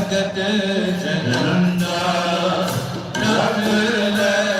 ਜਗਤ ਜਨੰਦਾ ਰੱਖ ਲੈ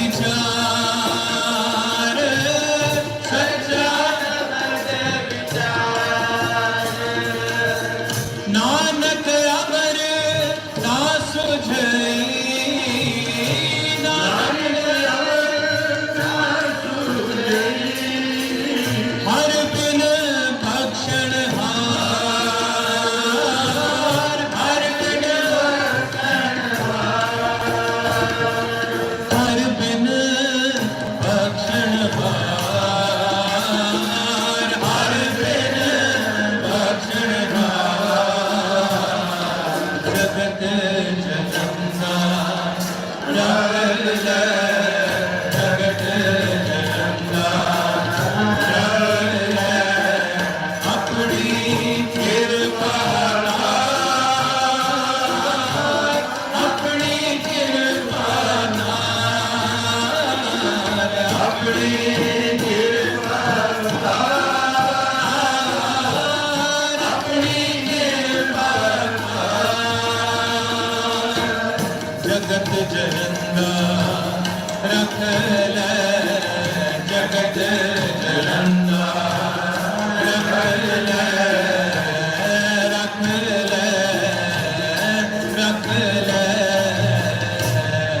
Hasret cehennem. Rabbeler